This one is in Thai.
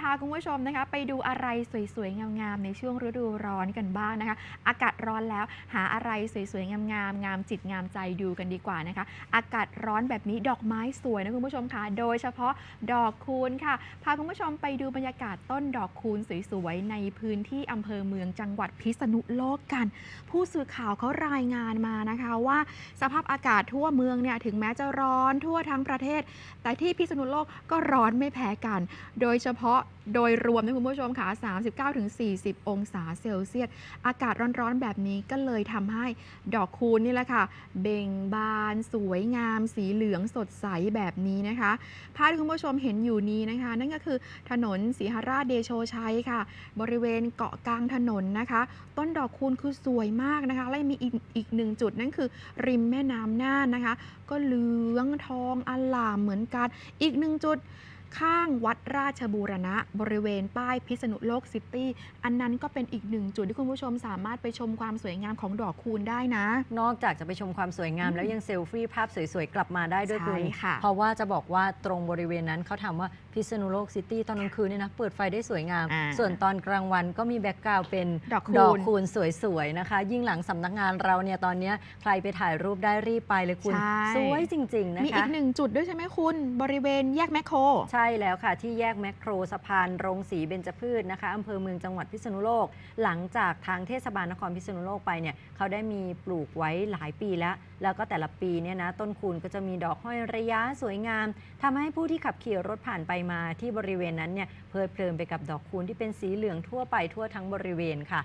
พาคุณผู้ชมนะคะ ไปดูอะไรสวยๆ งามๆ ในช่วงฤดูร้อนกันบ้างนะคะ อากาศร้อนแล้วหาอะไรสวยๆ งามๆ งามจิตงามใจดูกันดีกว่านะคะ อากาศร้อนแบบนี้ดอกไม้สวยนะคุณผู้ชมค่ะโดยเฉพาะดอกคูณค่ะ พาคุณผู้ชมไปดูบรรยากาศต้นดอกคูณสวยๆ ในพื้นที่อำเภอเมืองจังหวัดพิษณุโลกกัน ผู้สื่อข่าวเขารายงานมานะคะว่า สภาพอากาศทั่วเมืองเนี่ยถึงแม้จะร้อนทั่วทั้งประเทศ แต่ที่พิษณุโลกก็ร้อนไม่แพ้กัน โดยเฉพาะโดยรวมนะคุณผู้ชมค่ะ 39-40 องศาเซลเซียส อากาศร้อนๆแบบนี้ก็เลยทำให้ดอกคูณนี่แหละค่ะ เบ่งบาน สวยงาม สีเหลืองสดใสแบบนี้นะคะ ภาพที่คุณผู้ชมเห็นอยู่นี้นะคะ นั่นก็คือถนนศรีหราชเดโชชัยค่ะ บริเวณเกาะกลางถนนนะคะ ต้นดอกคูณคือสวยมากนะคะ และมีอีกอีกหนึ่งจุดนั่นคือริมแม่น้ำน่านนะคะ ก็เหลืองทองอลามเหมือนกัน อีกหนึ่งจุด ข้างวัดราชบูรณะ บริเวณป้ายพิษณุโลกซิตี้ อันนั้นก็เป็นอีกหนึ่งจุดที่คุณผู้ชมสามารถไปชมความสวยงามของดอกคูณได้นะ นอกจากจะไปชมความสวยงามอืมแล้วยังเซลฟี่ภาพสวยๆ กลับมาได้ด้วยใช่คุณค่ะเพราะว่าจะบอกว่าตรงบริเวณนั้นเขาทำว่าพิษณุโลกซิตี้ตอนกลางคืนเนี่ยนะเปิดไฟได้สวยงามอ่าส่วนตอนกลางวันก็มีแบ็กกราวด์เป็นดอกคูณดอกคูณสวยๆนะคะ ยิ่งหลังสำนักงานเราเนี่ยตอนเนี้ยใครไปถ่ายรูปได้รีบไปเลยคุณใช่สวยจริงๆนะมีอีคะกหนึ่งจุดด้วยใช่ไหมคุณบริเวณแยกแมคโครใช่แล้วค่ะ ที่แยกแมคโครสะพานโรงสีเบญจพืชนะคะอำเภอเมืองจังหวัดพิษณุโลก หลังจากทางเทศบาลนครพิษณุโลกไปเนี่ยเขาได้มีปลูกไว้หลายปีแล้ว แล้วก็แต่ละปีเนี่ยนะต้นคูณก็จะมีดอกห้อยระยะสวยงามทำให้ผู้ที่ขับขี่รถผ่านไปมาที่บริเวณนั้นเนี่ยเพลิดเพลินไปกับดอกคูณที่เป็นสีเหลืองทั่วไปทั่วทั้งบริเวณค่ะ